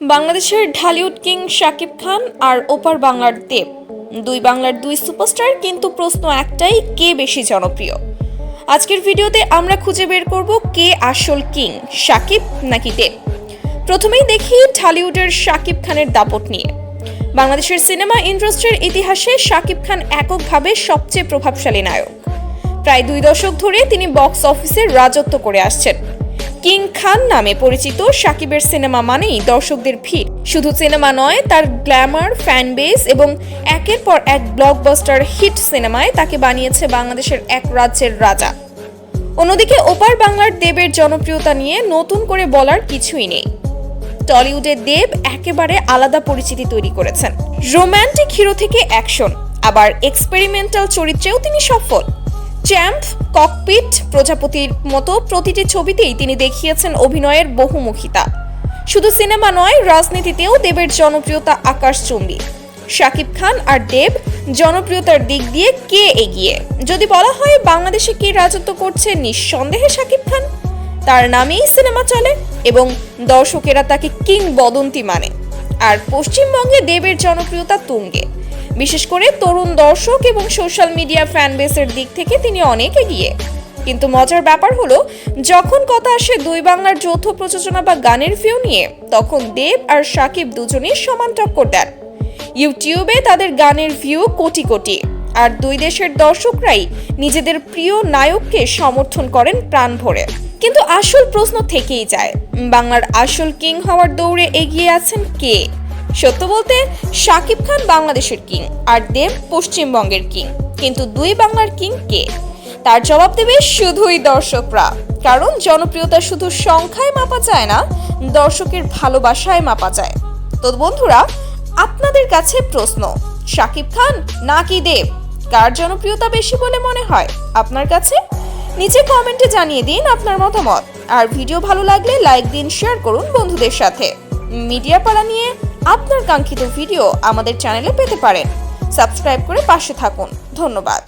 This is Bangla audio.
বাংলাদেশের ঢালিউড কিং শাকিব খান আর ওপার বাংলার দেব। দুই বাংলার দুই সুপারস্টার কিন্তু প্রশ্ন একটাই, কে বেশি জনপ্রিয়? আজকের ভিডিওতে আমরা খুঁজে বের করব কে আসল কিং, শাকিব নাকি দেব। প্রথমেই দেখি ঢালিউডের শাকিব খানের দাপট নিয়ে। বাংলাদেশের সিনেমা ইন্ডাস্ট্রির ইতিহাসে শাকিব খান এককভাবে সবচেয়ে প্রভাবশালী নায়ক। প্রায় দুই দশক ধরে তিনি বক্স অফিসে রাজত্ব করে আসছেন। কিং খান নামে পরিচিত সাকিবের সিনেমা মানেই দর্শকদের ভিড়। শুধু সিনেমা নয়, তার গ্ল্যামার ফ্যান বেস এবং একের পর এক ব্লকবাস্টার হিট সিনেমায় তাকে বানিয়েছে বাংলাদেশের এক রাজ্যের রাজা। অন্যদিকে ওপার বাংলার দেবের জনপ্রিয়তা নিয়ে নতুন করে বলার কিছুই নেই। টলিউডে দেব একেবারে আলাদা পরিচিতি তৈরি করেছেন। রোম্যান্টিক হিরো থেকে অ্যাকশন, আবার এক্সপেরিমেন্টাল চরিত্রেও তিনি সফল। চ্যাম্প, ককপিট, প্রজাপতির মতো প্রতিটি ছবিতেই তিনি দেখিয়েছেন অভিনয়ের বহুমুখিতা। শুধু সিনেমা নয়, রাজনীতিতেও দেবের জনপ্রিয়তা আকাশ আকাশচুম্বী শাকিব খান আর দেব জনপ্রিয়তার দিক দিয়ে কে এগিয়ে? যদি বলা হয় বাংলাদেশে কে রাজত্ব করছে নিঃসন্দেহে শাকিব খান। তার নামেই সিনেমা চলে এবং দর্শকেরা তাকে কিংবদন্তি মানে। আর পশ্চিমবঙ্গে দেবের জনপ্রিয়তা তুঙ্গে। বিশেষ করে তরুণ দর্শক এবং সোশ্যাল মিডিয়া ফ্যান বেসের দিক থেকে তিনি অনেক এগিয়ে। কিন্তু মজার ব্যাপার হলো, যখন কথা আসে দুই বাংলার যৌথ প্রযোজনা বা গানের ভিউ নিয়ে, তখন দেব আর সাকিব দুজনেই সমান টক্কর দেন। ইউটিউবে তাদের গানের ভিউ কোটি কোটি, আর দুই দেশের দর্শকরাই নিজেদের প্রিয় নায়ককে সমর্থন করেন প্রাণ ভরে। কিন্তু আসল প্রশ্ন থেকেই যায়, বাংলার আসল কিং হওয়ার দৌড়ে এগিয়ে আছেন কে? সত্য বলতে, শাকিব খান বাংলাদেশের কিং আর দেব পশ্চিমবঙ্গের কিং। কিন্তু দুই বাংলার কিং কে? তার জবাব দেবে শুধুই দর্শকরা। কারণ জনপ্রিয়তা শুধু সংখ্যায় মাপা যায় না, দর্শকের ভালোবাসায় মাপা যায়। তো বন্ধুরা, আপনাদের কাছে প্রশ্ন, শাকিব খান নাকি দেব? কার জনপ্রিয়তা বেশি বলে মনে হয়? আপনার কাছে? নিচে কমেন্টে জানিয়ে দিন আপনার মতামত। আর ভিডিও ভালো লাগলে লাইক দিন, শেয়ার করুন বন্ধুদের সাথে। মিডিয়া পাড়া নিয়ে আপনার কাঙ্ক্ষিত ভিডিও আমাদের চ্যানেলে পেতে পারেন। সাবস্ক্রাইব করে পাশে থাকুন। ধন্যবাদ।